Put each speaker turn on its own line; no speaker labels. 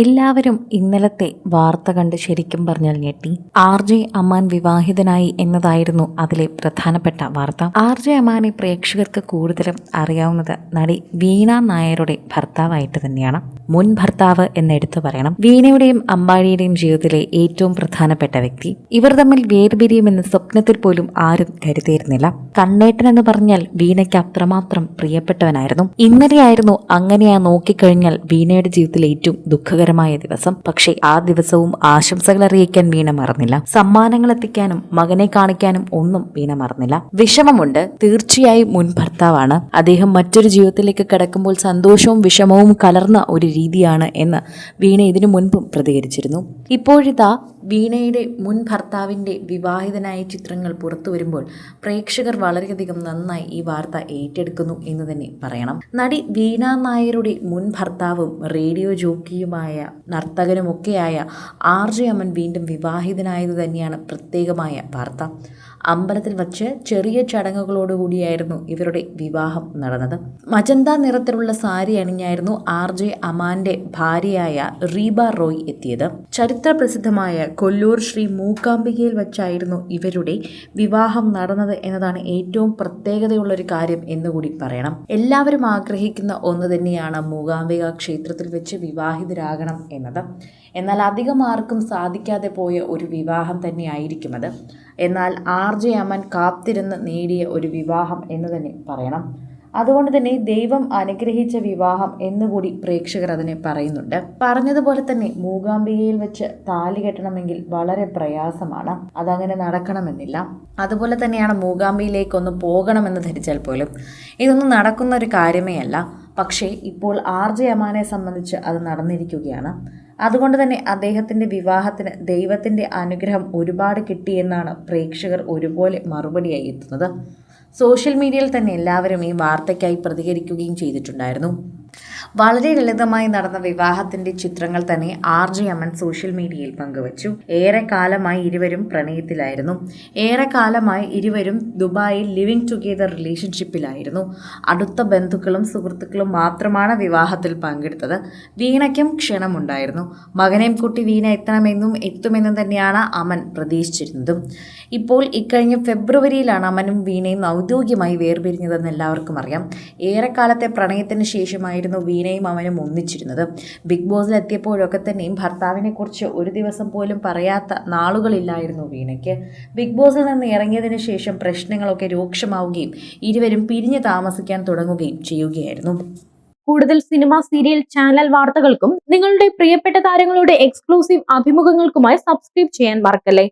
എല്ലാവരും ഇന്നലത്തെ വാർത്ത കണ്ട് ശരിക്കും പറഞ്ഞാൽ ഞെട്ടി. ആർ ജെ അമ്മാൻ വിവാഹിതനായി എന്നതായിരുന്നു അതിലെ പ്രധാനപ്പെട്ട വാർത്ത. ആർ ജെ അമ്മാനെ പ്രേക്ഷകർക്ക് കൂടുതലും അറിയാവുന്നത് നടി വീണ നായരുടെ ഭർത്താവായിട്ട് തന്നെയാണ്. മുൻ ഭർത്താവ് എന്നെടുത്തു പറയണം. വീണയുടെയും അമ്പാടിയുടെയും ജീവിതത്തിലെ ഏറ്റവും പ്രധാനപ്പെട്ട വ്യക്തി. ഇവർ തമ്മിൽ വേർപിരിയുമെന്ന് സ്വപ്നത്തിൽ പോലും ആരും കരുതിയിരുന്നില്ല. കണ്ണേട്ടൻ എന്ന് പറഞ്ഞാൽ വീണയ്ക്ക് അത്രമാത്രം പ്രിയപ്പെട്ടവനായിരുന്നു. ഇന്നലെയായിരുന്നു അങ്ങനെയാ നോക്കിക്കഴിഞ്ഞാൽ വീണയുടെ ജീവിതത്തിലെ ഏറ്റവും ദുഃഖകരമായ ദിവസം. പക്ഷേ ആ ദിവസവും ആശംസകൾ അറിയിക്കാൻ വീണ മറന്നില്ല. സമ്മാനങ്ങൾ എത്തിക്കാനും മകനെ കാണിക്കാനും ഒന്നും വീണ മറന്നില്ല. വിഷമമുണ്ട്. തീർച്ചയായും മുൻ ഭർത്താവാണ്. അദ്ദേഹം മറ്റൊരു ജീവിതത്തിലേക്ക് കടക്കുമ്പോൾ സന്തോഷവും വിഷമവും കലർന്ന ഒരു രീതിയാണ് എന്ന് വീണ ഇതിനു മുൻപും പ്രതികരിച്ചിരുന്നു. ഇപ്പോഴിതാ വീണയുടെ മുൻ ഭർത്താവിന്റെ വിവാഹിതനായ ചിത്രങ്ങൾ പുറത്തു വരുമ്പോൾ പ്രേക്ഷകർ വളരെയധികം നന്നായി ഈ വാർത്ത ഏറ്റെടുക്കുന്നു എന്ന് തന്നെ പറയണം. നടി വീണ നായരുടെ മുൻ ഭർത്താവും റേഡിയോ ജോക്കിയുമായ നർത്തകനുമൊക്കെയായ ആർ ജെ അമ്മൻ വീണ്ടും വിവാഹിതനായത് തന്നെയാണ് പ്രത്യേകമായ വാർത്ത. അമ്പലത്തിൽ വച്ച് ചെറിയ ചടങ്ങുകളോടുകൂടിയായിരുന്നു ഇവരുടെ വിവാഹം നടന്നത്. മജന്ത നിറത്തിലുള്ള സാരി അണിഞ്ഞായിരുന്നു ആർ ജെ അമാന്റെ ഭാര്യയായ റീബ റോയ് എത്തിയത്. ചരിത്ര പ്രസിദ്ധമായ കൊല്ലൂർ ശ്രീ മൂകാംബികയിൽ വച്ചായിരുന്നു ഇവരുടെ വിവാഹം നടന്നത് എന്നതാണ് ഏറ്റവും പ്രത്യേകതയുള്ളൊരു കാര്യം എന്നുകൂടി പറയണം. എല്ലാവരും ആഗ്രഹിക്കുന്ന ഒന്ന് തന്നെയാണ് മൂകാംബിക ക്ഷേത്രത്തിൽ വെച്ച് വിവാഹിതരാകണം എന്നത്. എന്നാൽ അധികം ആർക്കും സാധിക്കാതെ പോയ ഒരു വിവാഹം തന്നെയായിരിക്കും അത്. എന്നാൽ ആർ ജെ അമൻ കാത്തിരുന്ന് നേടിയ ഒരു വിവാഹം എന്ന് തന്നെ പറയണം. അതുകൊണ്ട് തന്നെ ദൈവം അനുഗ്രഹിച്ച വിവാഹം എന്നുകൂടി പ്രേക്ഷകർ അതിനെ പറയുന്നുണ്ട്. പറഞ്ഞതുപോലെ തന്നെ മൂകാംബികയിൽ വെച്ച് താലി കെട്ടണമെങ്കിൽ വളരെ പ്രയാസമാണ്. അതങ്ങനെ നടക്കണമെന്നില്ല. അതുപോലെ തന്നെയാണ് മൂകാംബിയിലേക്കൊന്ന് പോകണമെന്ന് ധരിച്ചാൽ പോലും ഇതൊന്നും നടക്കുന്ന ഒരു കാര്യമേ അല്ല. പക്ഷേ ഇപ്പോൾ ആർ ജെ അമാനെ സംബന്ധിച്ച് അത് നടന്നിരിക്കുകയാണ്. അതുകൊണ്ട് തന്നെ അദ്ദേഹത്തിന്റെ വിവാഹത്തിന് ദൈവത്തിന്റെ അനുഗ്രഹം ഒരുപാട് കിട്ടിയെന്നാണ് പ്രേക്ഷകർ ഒരുപോലെ മറുപടിയായി എത്തുന്നത്. സോഷ്യൽ മീഡിയയിൽ തന്നെ എല്ലാവരും ഈ വാർത്തയ്ക്കായി പ്രതികരിക്കുകയും ചെയ്തിട്ടുണ്ടായിരുന്നു. വളരെ ലളിതമായി നടന്ന വിവാഹത്തിന്റെ ചിത്രങ്ങൾ തന്നെ ആർ ജെ അമ്മൻ സോഷ്യൽ മീഡിയയിൽ പങ്കുവച്ചു. ഏറെ കാലമായി ഇരുവരും പ്രണയത്തിലായിരുന്നു. ഏറെ കാലമായി ഇരുവരും ദുബായിൽ ലിവിംഗ് ടുഗെദർ റിലേഷൻഷിപ്പിലായിരുന്നു. അടുത്ത ബന്ധുക്കളും സുഹൃത്തുക്കളും മാത്രമാണ് വിവാഹത്തിൽ പങ്കെടുത്തത്. വീണയ്ക്കും ക്ഷണമുണ്ടായിരുന്നു. മകനെയും കുട്ടി വീണ എത്തണമെന്നും എത്തുമെന്നും തന്നെയാണ് അമൻ പ്രതീക്ഷിച്ചിരുന്നതും. ഇപ്പോൾ ഇക്കഴിഞ്ഞ ഫെബ്രുവരിയിലാണ് അമനും വീണയും ഔദ്യോഗികമായി വേർപിരിഞ്ഞതെന്ന് എല്ലാവർക്കും അറിയാം. ഏറെക്കാലത്തെ പ്രണയത്തിന് ശേഷമായിരുന്നു വീണയും അവനും ഒന്നിച്ചിരുന്നത്. ബിഗ് ബോസിൽ എത്തിയപ്പോഴൊക്കെ തന്നെയും ഭർത്താവിനെക്കുറിച്ച് ഒരു ദിവസം പോലും പറയാത്ത നാളുകളില്ലായിരുന്നു വീണയ്ക്ക്. ബിഗ് ബോസിൽ നിന്ന് ഇറങ്ങിയതിന് ശേഷം പ്രശ്നങ്ങളൊക്കെ രൂക്ഷമാവുകയും ഇരുവരും പിരിഞ്ഞു താമസിക്കാൻ തുടങ്ങുകയും ചെയ്യുകയായിരുന്നു.
കൂടുതൽ സിനിമ സീരിയൽ ചാനൽ വാർത്തകൾക്കും നിങ്ങളുടെ പ്രിയപ്പെട്ട താരങ്ങളുടെ എക്സ്ക്ലൂസീവ് അഭിമുഖങ്ങൾക്കുമായി സബ്സ്ക്രൈബ് ചെയ്യാൻ മറക്കല്ലേ?